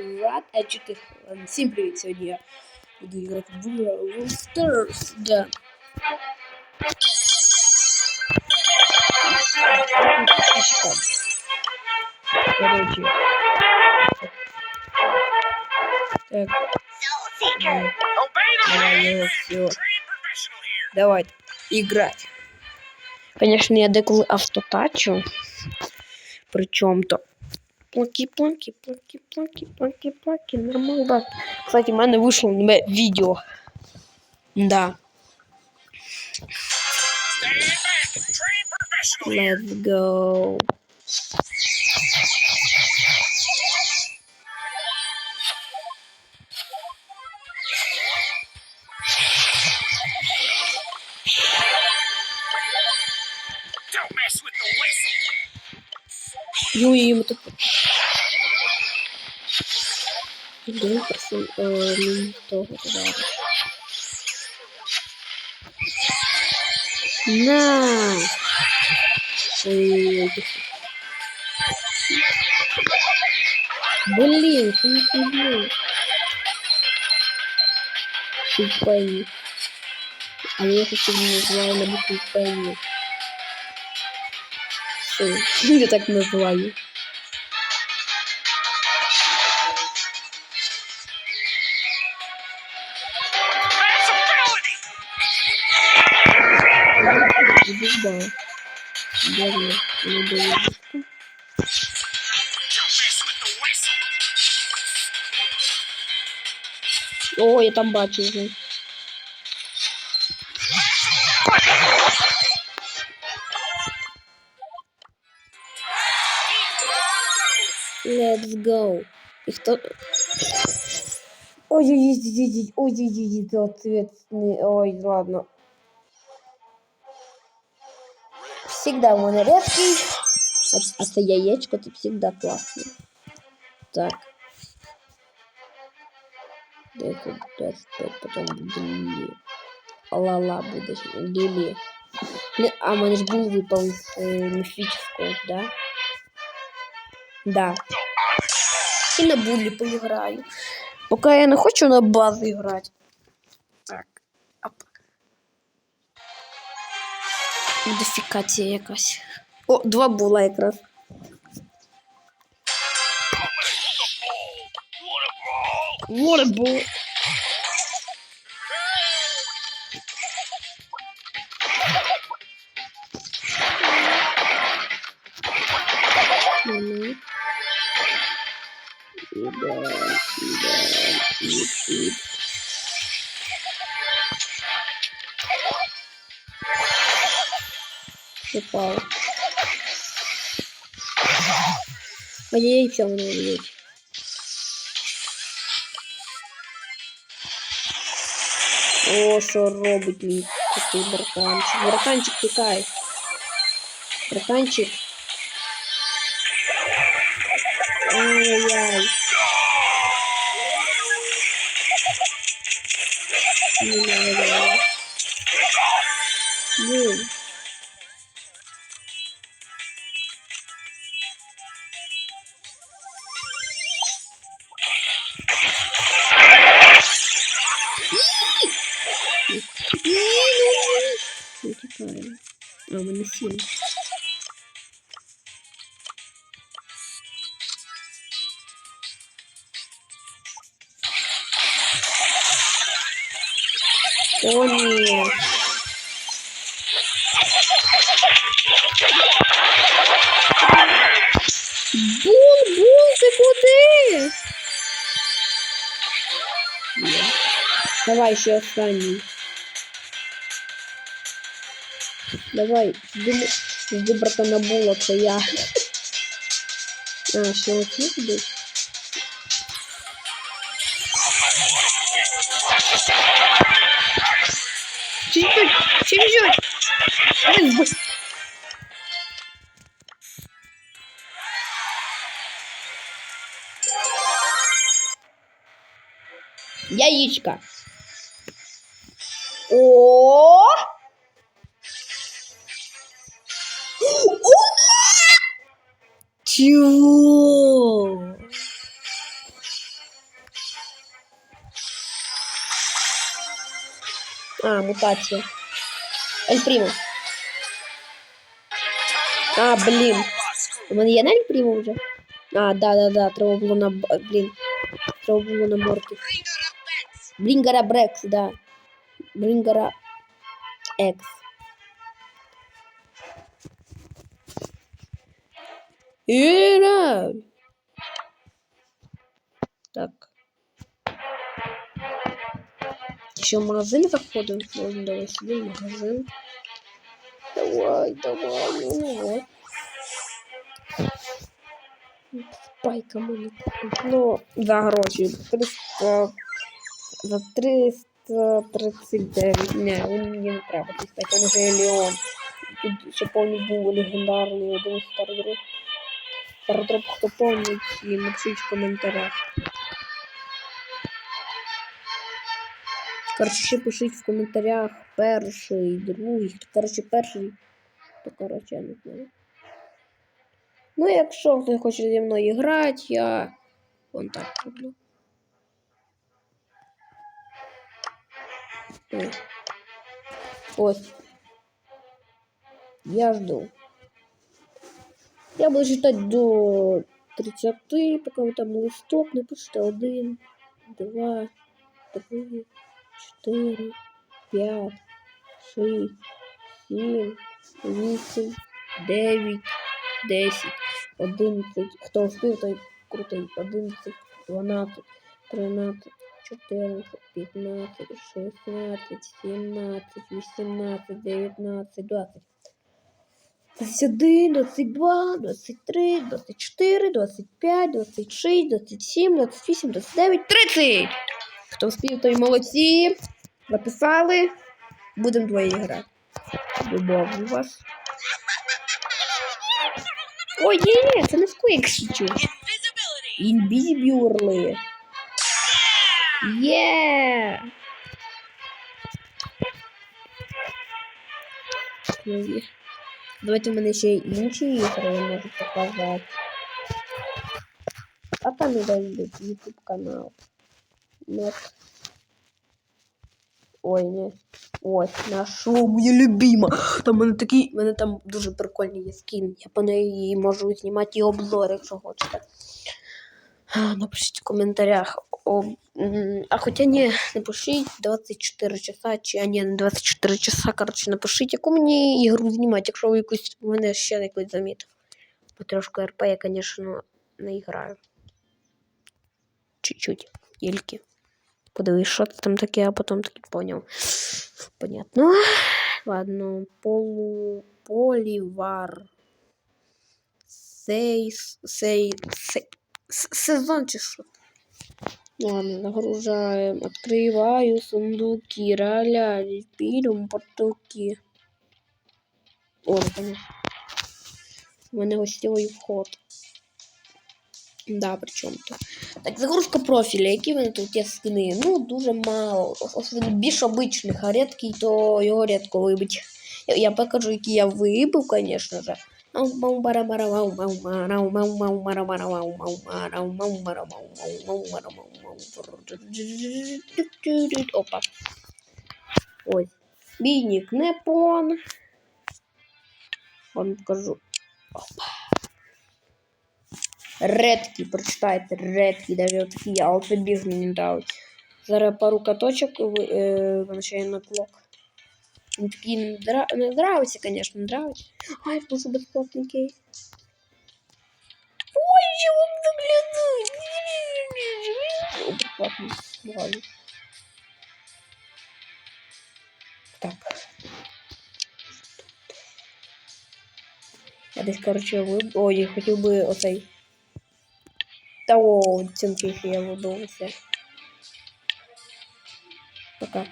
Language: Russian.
привет, а чё ты? Ладно, Всем привет, сегодня я буду играть в Brawl Stars, да. Короче. Так, давай, все. Давай, играть. Конечно, я деколи автотачу. Причем то. Плаки, плаки, плаки, плаки, плаки, плаки. Нормально. Кстати, в мене вийшло нове. Да. Let's go. И ему тут... Просто... Э, ну, того, да. На! Блин, ты не понял. Пенни. А я хочу не называю на букву. Все, я так называю. Звезда. Верно, не whistle. О, я там бачу вже. Let's go. И кто... Ой-ой-ой, ой-ой-ой, ответственный. Ой, ладно. Всегда в мене редкий. А, а це яєчко, це всегда класно. Так. 10, 25, потом буде Лілі. Лала буде ж Лілі. Не, а в мене ж був випав з е, міфічного, да? Да. І на булі поіграю. Поки я не хочу на базу грати. Модифікація якась. О, два була якраз. What a ball. What a Упал. Ой-ой-ой, все, мене вб'ють. О, що робить мій такий братанчик. Братанчик, тікай. Братанчик. Ай-яй-яй. Ай-яй-яй. Блин. А, в мене сім. О, ні. Бул, бул, ти куди? Є. Давай ще останній. Давай, жди, братана Була, це я. А, ще оці будуть? Чим тут? Чим жуть? Ай, б- Яичко. О! Чего? А, мутация. Эль Эльприма. А, блин. Я на Эльприма уже? А, да-да-да, трава была на... Блин. Трава была на морке. Блин, гора Брекс, да. Блин, гора... Экс. Іра! Так. Еще в магазин заходим. Ладно, давай сюда в магазин. Давай, давай, ну вот. Спайка мені. Ну, за гроші. 300... За 339. Не, він мені не треба. Ти спайка, він вже Леон. Тут ще повний був легендарний один старий Стардроп, хто помнить, і напишіть в коментарях. Коротше, ще пишіть в коментарях перший, другий. Коротше, перший. То коротше, я не знаю. Ну, якщо хтось хоче зі мною грати, я вон так роблю. Ось. Я жду. Я буду до 30, пока там листок напишите 1, 2, 3, 4, 5, 6, 7, 8, 9, 10, 11. Хто успів, той крутий. 11, 12, 13, 14, 15, 16, 17, 18, 19, 20. 21, 22, 23, 24, 25, 26, 27, 28, 29, 30! Хто вспів, той молодці. Записали. Будемо двоє грати. У вас. Ой, ні, це не сквик шучу. Інбізібюрли. Є! Нові. Давайте в мене ще інші ігри я можу показати. А там і буде YouTube канал. Нет. Ой, ні. Ось, нашу моя любима. Там мене такий, мене там дуже прикольний є скін. Я по неї можу знімати і обзор, якщо хочете. А, Напишіть в коментарях. О, м, а хоча ні, напишіть 24 часа, чи а ні, не 24 часа, коротше, напишіть, яку мені ігру знімати, якщо ви якусь в мене ще якусь замітив. Бо трошки РП я, звісно, не граю. Чуть-чуть, тільки. Подивись, що це там таке, а потім таки поняв. Понятно. Ладно, полу... полівар. Сей... Сей... Сей... Сезон чи що? Ладно, загружаем. Открываю сундуки, роляли, пилим потоки. О, конечно. У мене гостєвий вход. Да, причому то. Так, загрузка профіля. Які в мене тут є скини? Ну, дуже мало. Більш обичних, а рідкий, то його рідко вибить. Я, покажу, які я вибив, звісно же. Опа. Ось. Бійник Непон. Вам покажу. Опа. Редкий, прочитайте, редкий, даже от такі алфабіг мені нравиться. Зараз пару каточок е, вначає на клок. Він такий не, дра... не нравиться, конечно, не нравится. Ай, дуже безплатний кейс. Ой, чего заглянуть? О, безплатний, ладно. Так. Я десь, короче, виб... Ой, я хотів би оцей. Та о, цим кейсі я вибив все. Пока.